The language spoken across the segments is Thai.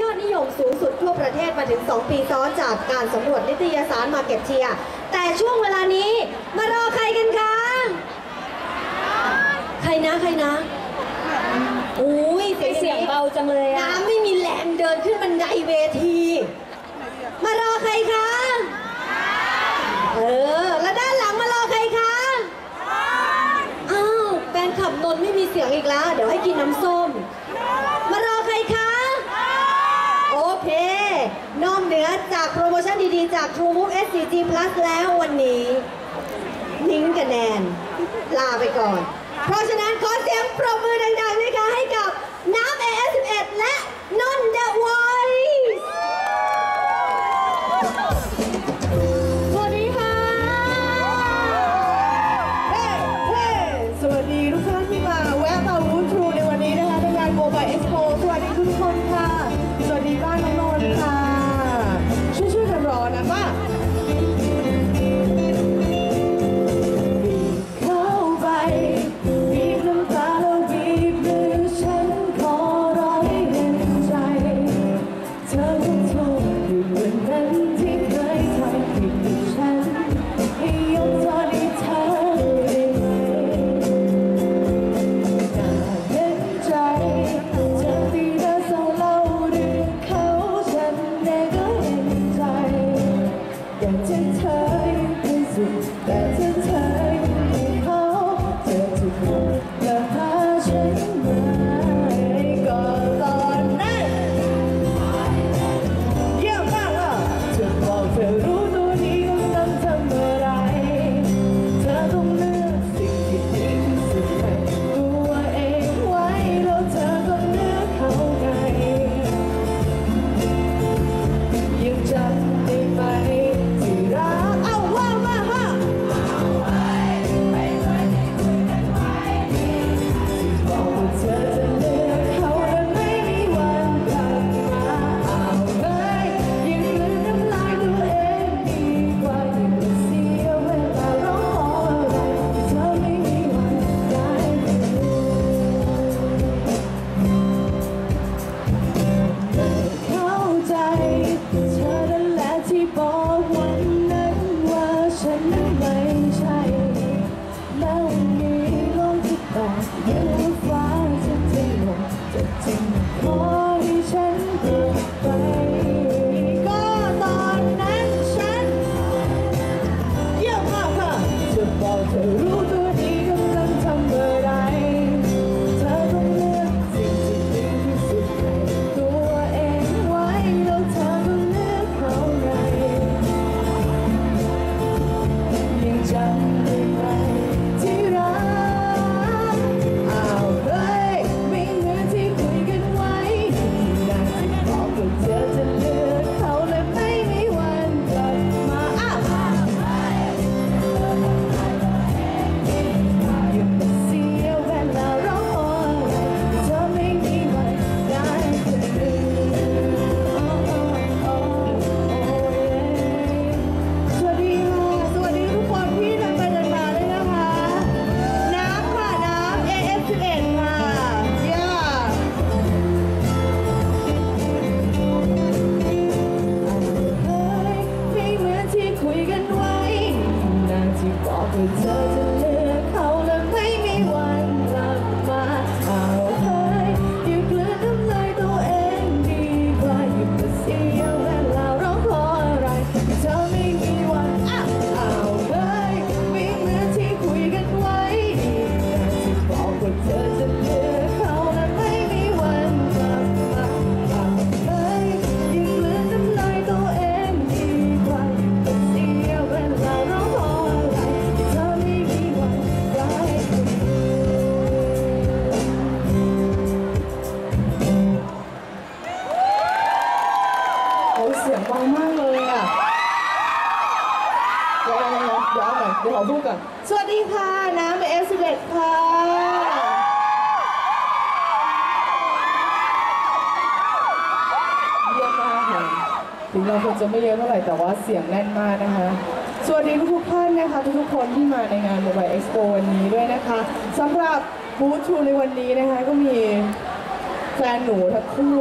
ยอดนิยมสูงสุดทั่วประเทศมาถึง 2 ปีซ้อนจากการสำรวจนิตยสารมาเก็ตเชียแต่ช่วงเวลานี้มารอใครกันคะ ใครนะใครนะอุ้ยเสียงเสียงเบาจังเลยน้ำไม่มีแรงเดินขึ้นบันไดเวที มารอใครคะ เออ แล้วด้านหลังมารอใครคะ อ้าวแฟนขับนนไม่มีเสียงอีกแล้ว เดี๋ยวให้กินน้ำส้ม จาก True Move S4G Plus แล้ววันนี้นิ้งกับแนน ลาไปก่อน เพราะฉะนั้นขอเสียงปรบมือดังๆนี้ อ้เสียงบามากเลยอะเดี๋ยวเดี๋ยวเดี๋ยวขอพูดก่อนสวัสดีค่ะ น้ำเอสิเลตค่ะ เยอะมากเลยถึงเราคนจะไม่เยอะเท่าไหร่แต่ว่าเสียงแน่นมากนะคะ สวัสดีทุกท่านนะคะ ทุกๆคนที่มาในงาน Mobile Expo วันนี้ด้วยนะคะสำหรับบูธชูในวันนี้นะคะก็มีแฟนหนูทั้งคู่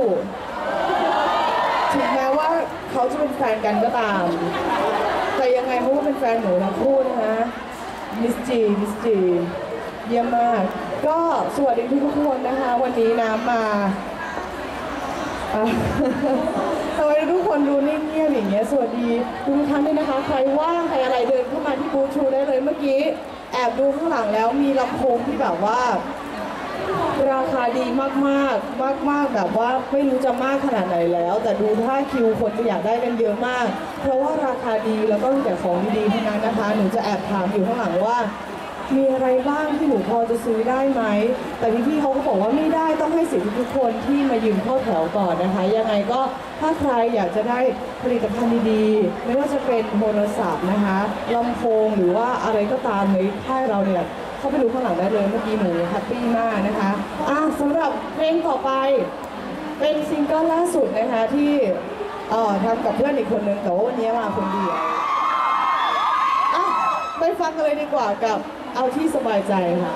แฟนกันก็ตาม แต่ยังไงเขาก็เป็นแฟนหนูทั้งคู่นะคะมิสจีมิสจีเยี่ยมมาก ก็สวัสดีทุกคนนะคะ วันนี้น้ำมาทำไมทุกคนดูนิ่งเงียบอย่างเงี้ยสวัสดีทุกท่านด้วยนะคะ ใครว่างใครอะไรเดินเข้ามาที่บูธชูได้เลยเมื่อกี้ แอบดูข้างหลังแล้วมีลำโพงที่แบบว่า ราคาดีมากมากมากมากๆแบบว่าไม่รู้จะมากขนาดไหนแล้ว แต่ดูท่าคิวคนจะอยากได้กันเยอะมาก เพราะว่าราคาดีแล้วก็มีแต่ของดีๆทั้งนั้นนะคะหนูจะแอบถามอยู่ข้างหลังว่า มีอะไรบ้างที่หนูพอจะซื้อได้ไหม แต่พี่ๆเขาก็บอกว่าไม่ได้ต้องให้สิทธิ์ทุกคนที่มายืนเข้าแถวก่อนนะคะ ยังไงก็ถ้าใครอยากจะได้ผลิตภัณฑ์ดีๆ ไม่ว่าจะเป็นโทรศัพท์นะคะลำโพงหรือว่าอะไรก็ตามในค่ายเราเนี่ย เข้าไปดูข้างหลังได้เลยเมื่อกี้หนูแฮปปี้มากนะคะอะสำหรับเพลงต่อไปเป็นซิงเกิลล่าสุดนะคะที่เอ่อทำกับเพื่อนอีกคนนึงแต่ว่าวันนี้มาคนเดียวอะไปฟังกันเลยดีกว่ากับเอาที่สบายใจค่ะ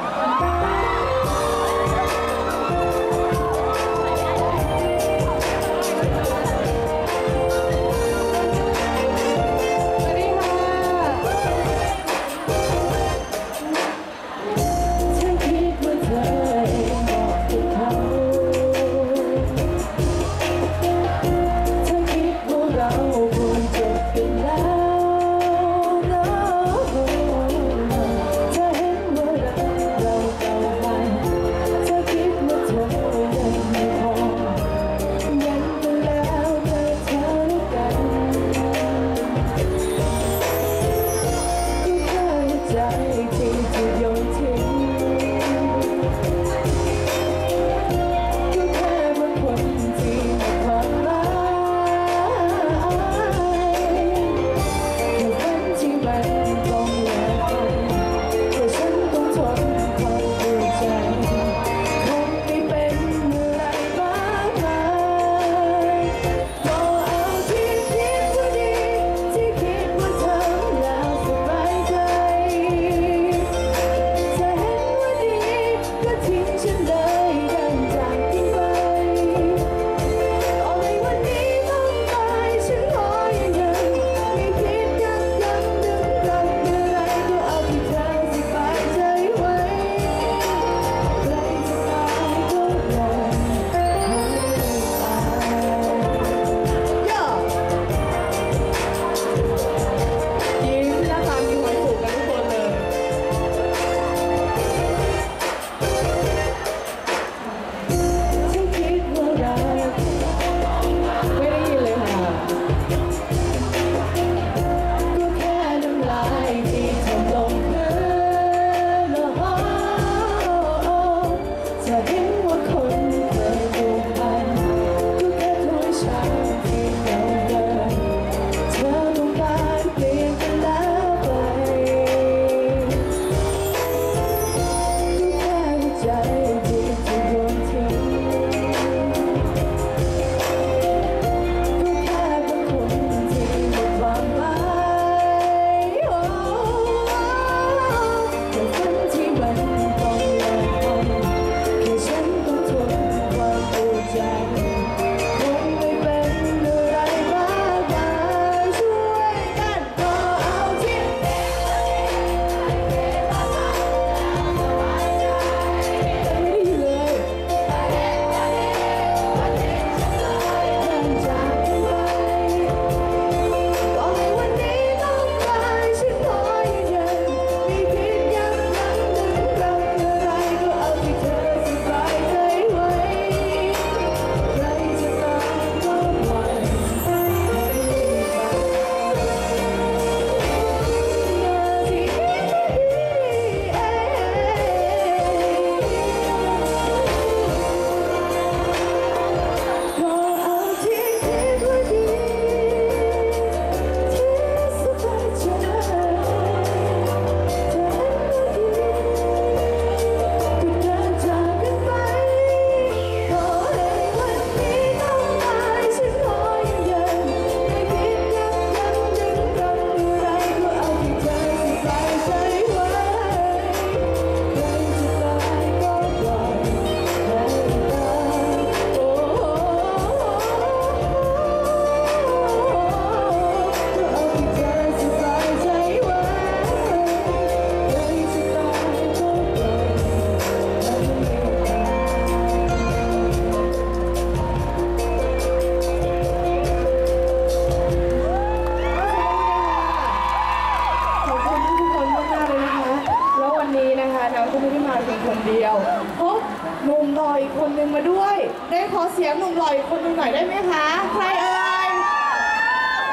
เพียคนเดียวพบหนุ่มหล่ออีกคนหนึ่งมาด้วย ได้ขอเสียงหนุ่มหล่ออีกคนนึงหน่อยได้ไหมคะ ใครเอ่ย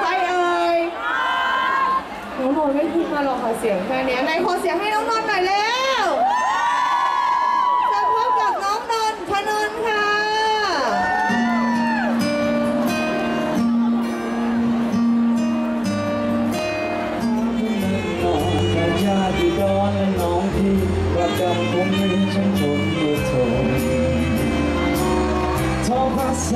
ใครเอ่ย น้องนนท์ไม่พูดมาหรอกขอเสียงแค่นี้ไหนขอเสียงให้น้องนนหน่อยเร็วจะพบกับน้องนนท์พนนค่ะญาติดอนและน้องพี่ ประจำคงมีฉันชนเมื่อทนท้องฟ้าส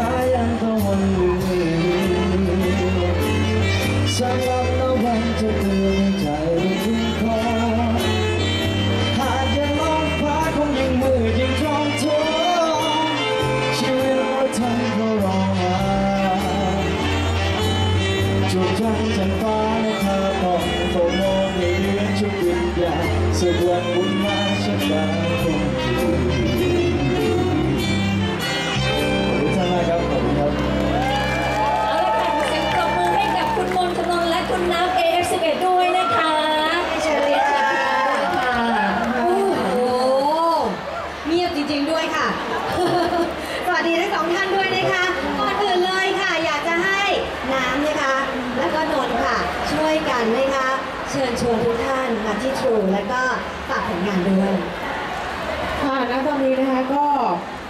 จุดจันฉันฟ้าและเธอต้องโฟมองในเรื่องชุดวิญญาณสักวันบุญมาฉันจะคงอยู่ขอบคุณท่านมากครับขอบคุณครับ เอาละค่ะขอเสียงปรบมือให้กับคุณมนต์คำนนและคุณนับ AF11 ด้วยนะคะ เชิญเลยค่ะ ค่ะ โอ้โหเงียบจริงๆด้วยค่ะ สวัสดีทั้งสองท่านด้วยนะคะ ก่อนอื่นเลยค่ะ อยากจะให้น้ำนะคะ แล้วก็นนท์ค่ะ ช่วยกันนะคะ เชิญชวนทุก ท่านมาที่ทรูแล้วก็ฝากผลงานด้วย ค่ะณตอนนี้นะคะก็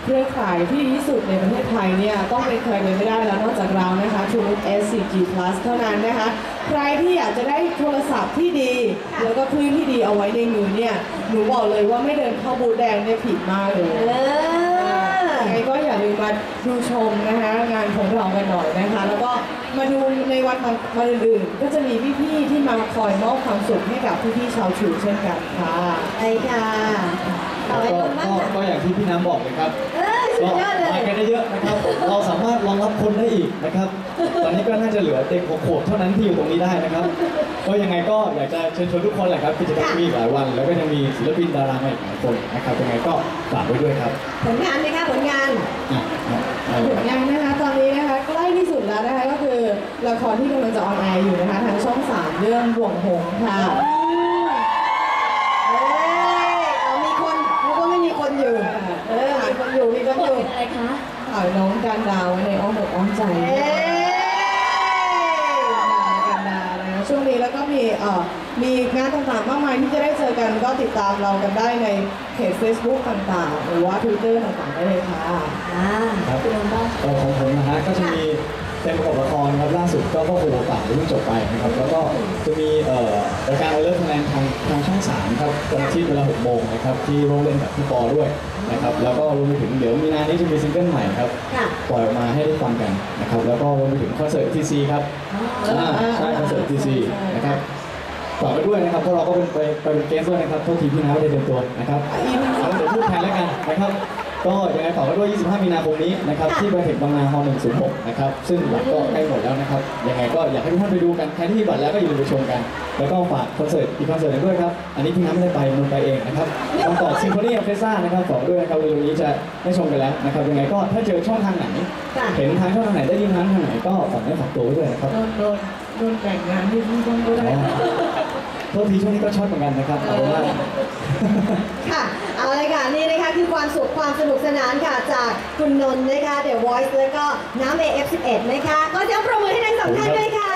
เครือข่ายที่ดีที่สุดในประเทศไทยเนี่ยต้องเป็นใครไปไม่ได้แล้วนอกจากเรานะคะ True S4G Plus เท่านั้นนะคะ ใครที่อยากจะได้โทรศัพท์ที่ดีค่ะแล้วก็คลื่นที่ดีเอาไว้ในมือเนี่ยหนูบอกเลยว่าไม่เดินเข้าบูธแดงเนี่ยผิดมากเลยเออ ยังไงก็อย่าลืมมาดูชมนะคะงานของเรากันหน่อยนะคะ แล้วก็ มาดูในวันวันอื่นๆก็จะมีพี่ๆที่มาคอยมอบความสุขให้กับพี่ๆชาวชูเช่นกันค่ะใช่ค่ะต่อไปก็นนท์บ้างก็ค่ะก็อย่างที่พี่น้ำบอกเลยครับเออสุก็ดยอดเลยมากันได้เยอะนะครับ เราสามารถรองรับคนได้อีกนะครับ ตอนนี้ก็น่าจะเหลือเด็กหกขวบเท่านั้นที่อยู่ตรงนี้ได้นะครับ ก็ยังไงก็อยากจะเชิญชวนทุกคนแหละครับกิจกรรมมีอีกหลายวัน แล้วก็ยังมีศิลปินดาราใหม่หลายคนนะครับยังไงก็ฝากไว้ด้วยครับ ผลงานไหมคะผลงานอะครับเอาผเลยลงานนะคะตอนนี้นะคะใกล้ที่สุดแล้วนะคะก็คือ ละครที่กำลังจะออนแอร์อยู่นะคะทางช่อง3เรื่องบ่วงหงส์ค่ะเอ้ยเอามีคนนึกว่าไม่มีคนอยู่เออมีคนอยู่มีคนบอทยู่เป็นอะไรคะข่าวน้องการดาวไว้ในอ้อมอกอ้อมใจเอ้ยกันดานะคะช่วงนี้แล้วก็มีเอ่อมีงานต่างๆมากมายที่จะได้เจอกันก็ติดตามเรากันได้ในเพจ Facebook ต่างๆ หรือว่า Twitter ต่างๆ ได้เลยค่ะอ่า ครับคุณนนท์บ้างก็ของผมนะฮะก็จะมี เป็นประกอบละครครับล่าสุดก็พ่อครูต่างที่เพิ่งจบไปนะครับแล้วก็จะมีเอ่อรายการเลิฟแลนทางทางช่อง3ครับวันอาทิตย์เวลา6โมงนะครับที่โรงเล่นกับพี่ปอด้วยนะครับแล้วก็รวมไปถึงเดี๋ยวมีนานี้จะมีซิงเกิลใหม่ครับค่ะปล่อยออกมาให้ได้ฟังกันนะครับแล้วก็รวมไปถึงคอนเสิร์ตทีซีครับอ่าใช่คอนเสิร์ตทีซีนะครับฝากไปด้วยนะครับเพราะเราก็เป็นไปไปเป็นเกสด้วยนะครับโทษทีพี่น้าไม่ได้เตรียมตัวนะครับแล้วเดี๋ยวพูดแทนแล้วกันนะครับ ก็ยังไงฝากไว้ด้วย 25 มีนาคมนี้นะครับค่ะที่บริเทคบางนาฮอล106 นะครับ ซึ่งบัตรก็ใกล้หมดแล้วนะครับ ยังไงก็อยากให้ทุกท่านไปดูกัน ใครที่มีบัตรแล้วก็อย่าลืมไปชมกัน แล้วก็ฝากคอนเสิร์ตอีกคอนเสิร์ตหนึงด้วยครับ อันนี้พี่น้ำไม่ได้ไปมันไปเองนะครับคอนเสิร์ตซิมโฟนีออร์เคสตรานะครับฝากไว้ด้วยนะครับเร็วๆนี้จะได้ชมกันแล้วนะครับ ยังไงก็ถ้าเจอช่องทางไหนค่ะเห็นทางช่องทางไหนได้ยินทางทางไหนก็ฝากให้ฝากตัวไว้ด้วยนะครับ โดนโดน โดนแบ่งงานที่พี่ต้องก็ได้อ๋อโทษทีช่วงนี้ก็ช็อตเหมือนกันนะครับเอาเป็นว่าค่ะเอาเลยค่ะนี่นะคะคือความสุขความสนุกสนานค่ะจากคุณนนท์นะคะเดี๋ยว Voice แล้วก็น้ำ AF11 นะคะก็เสียงประมือให้ทั้งสองท่านด้วยค่ะ